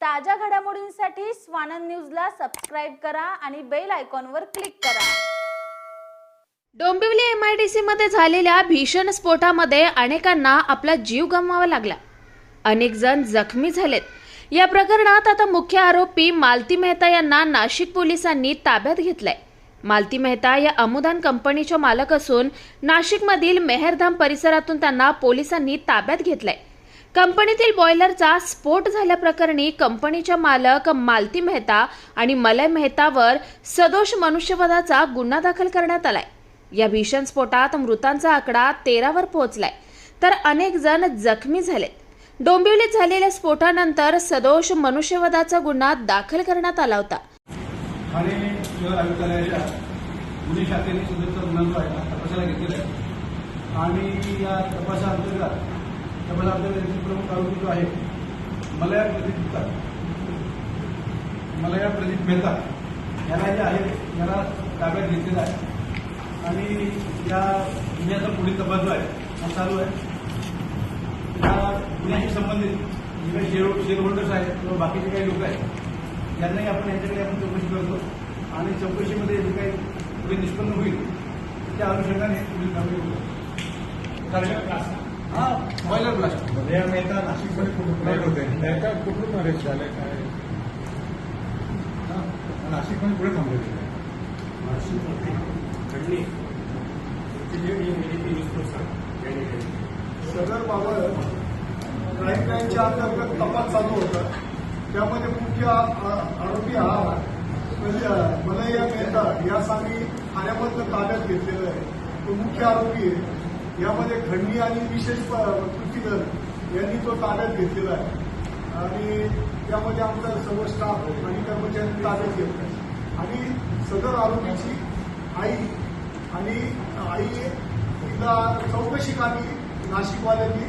ताज्या घडामोडींसाठी स्वानंद न्यूजला सबस्क्राईब करा आणि बेल आयकॉनवर क्लिक करा. Dombivli M I D C मध्ये झालेल्या भीषण स्फोटामध्ये अनेकांना आपला जीव गमवावा लागला. अनेक जण जखमी झालेत. या प्रकरणात आता मुख्य आरोपी मालती मेहता यांना नाशिक पोलिसांनी ताब्यात घेतलंय. मालती मेहता या अमुदान कंपनीच्या मालक असून नाशिकमधील मेहरधाम परिसरातून त्यांना पोलिसांनी ताब्यात घेतलंय. कंपनीतील बॉयलरचा स्फोट झाल्याप्रकरणी कंपनीच्या मालक मालती मेहता आणि मलय मेहतावर सदोष मनुष्यवधाचा गुन्हा दाखल करण्यात आलाय. या भीषण स्फोटात मृतांचा आकडा तेरावर पोहोचलाय. तर अनेक जण जखमी झालेत. डोंबिवलीत झालेल्या स्फोटानंतर सदोष मनुष्यवधाचा गुन्हा दाखल करण्यात आला होता. गुन्हे शाखेने सुद्धा गुन्हा तपासाला घेतलेला आहे. आणि या तपासाअंतर्गत तपासाअंतर्गत याचे प्रमुख आरोपी जो आहे मलया प्रदीप गुप्ता. मलया प्रदीप मेहता. याला जे आहे याला ताब्यात घेतलेला आहे. आणि या गुन्ह्याचा पुढील तपास जो आहे हा चालू आहे. या गुन्ह्याशी संबंधित जे काही शेअर शेअर होल्डर्स आहेत किंवा बाकीचे काही लोक आहेत यांनाही आपण याच्याकडे आपण चौकशी करतो. आणि चौकशीमध्ये जे काही पुढे निष्पन्न होईल त्या अनुषंगाने पुढील कारवाई होईल. कारण बॉयलर ब्लास्ट उदया मेहता नाशिकमध्ये कुठून फ्लाईट होते. त्या कुठून अरेस्ट झाले? काय? हा, नाशिकमध्ये पुढे थांबले होते सदर बाबत क्राईम ब्रँचच्या अंतर्गत तपास चालू होता. त्यामध्ये मुख्य आरोपी हा म्हणजे मलया मेहता यास आम्ही ठाण्यामधनं ताब्यात घेतलेला आहे. तो मुख्य आरोपी आहे. यामध्ये खंडी आणि विशेष प- कृती दल यांनी तो ताब्यात घेतलेला आहे. आणि त्यामध्ये आमचा सर्व स्टाफ आणि कर्मचारी ताब्यात घेतला आहे. आणि सदर आरोपीची आई आणि आई तिला चौकशी कामी नाशिकवाल्यांनी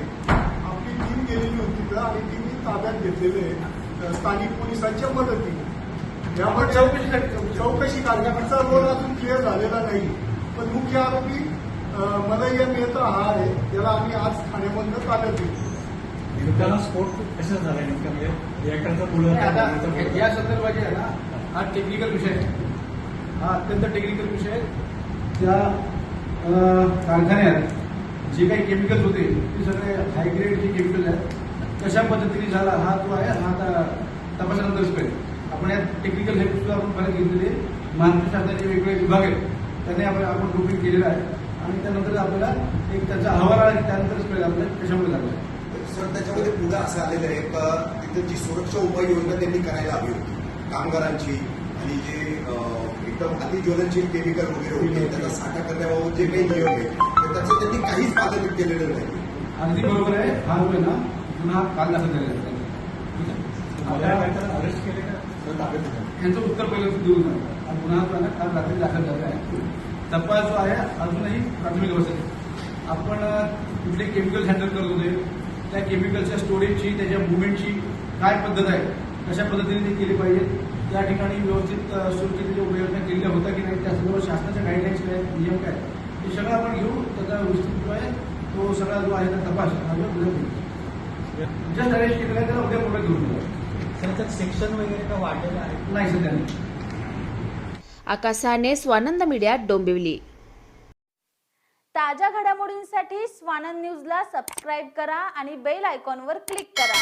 आपली टीम गेलेली होती तिथं आणि तिने ताब्यात घेतलेले आहे, स्थानिक पोलिसांच्या मदतीने. यामध्ये चौकशीसाठी- चौकशी काढण्याचा रोल अजून क्लिअर झालेला नाही. पण मुख्य आरोपी मलय्या मेहता हा आहे त्याला आम्ही आज ठाण्यामधनं ताब्यात घेतलं नेमका स्फोट कशा झाला नेमका? म्हणजे पुढे आता या संदर्भात जे आहे ना हा टेक्निकल विषय आहे. हा अत्यंत टेक्निकल विषय आहे. त्या कारखान्यात जे काही केमिकल्स होते ते सगळे हायग्रेड जे केमिकल आहेत कशा पद्धतीने झाला हा जो आहे हा आता तपासानंतरच कळेल आपण या टेक्निकल हेल्प सुद्धा आपण परत घेतलेले महाराष्ट्र शासनाचे वेगवेगळे विभाग आहेत त्यांनी आपण आपण ग्रुपिंग केलेलं आहे. आणि त्यानंतर आपल्याला एक त्याचा अहवाल आला की त्यानंतरच कळेल आपल्याला कशामुळे झालं आहे. सर त्याच्यामध्ये पुढे असं आलेलं आहे का तिथं जी सुरक्षा उपाययोजना त्यांनी करायला हवी होती कामगारांची आणि जे एकदम अतिज्वलनशील केमिकल वगैरे होते त्याचा साठा करण्याबाबत जे काही नियम आहे तर त्याचं त्यांनी काहीच पालन केलेलं नाही. अगदी बरोबर आहे. हा आहे ना गुन्हा काल दाखल मेहता अरेस्ट केले का. यांचं उत्तर पहिलं देऊ नये हा गुन्हा जो आहे ना काल रात्री दाखल झालेला आहे. तपास जो आहे अजूनही प्राथमिक अवस्थेत. आपण कुठले केमिकल्स हँडल करत होते त्या केमिकलच्या स्टोरेजची त्याच्या मुवमेंटची काय पद्धत आहे कशा पद्धतीने ते केली पाहिजे त्या ठिकाणी व्यवस्थित अं, सुरक्षिततेच्या उपाययोजना केलेल्या होत्या की नाही त्यासंदर्भात शासनाच्या गाईडलाईन्स काय नियम काय हे सगळं आपण घेऊ त्याचा विस्तृत जो आहे तो सगळा जो आहे त्या तपास हा जो उद्या त्याला उद्या कोर्टात घेऊन त्याच्यात सेक्शन वगैरे का वाढलेलं आहे? नाही सध्या आकाशाने स्वानंद मीडिया डोंबिवली. ताज्या घडामोडींसाठी स्वानंद न्यूजला सबस्क्राईब करा आणि बेल आयकॉनवर क्लिक करा.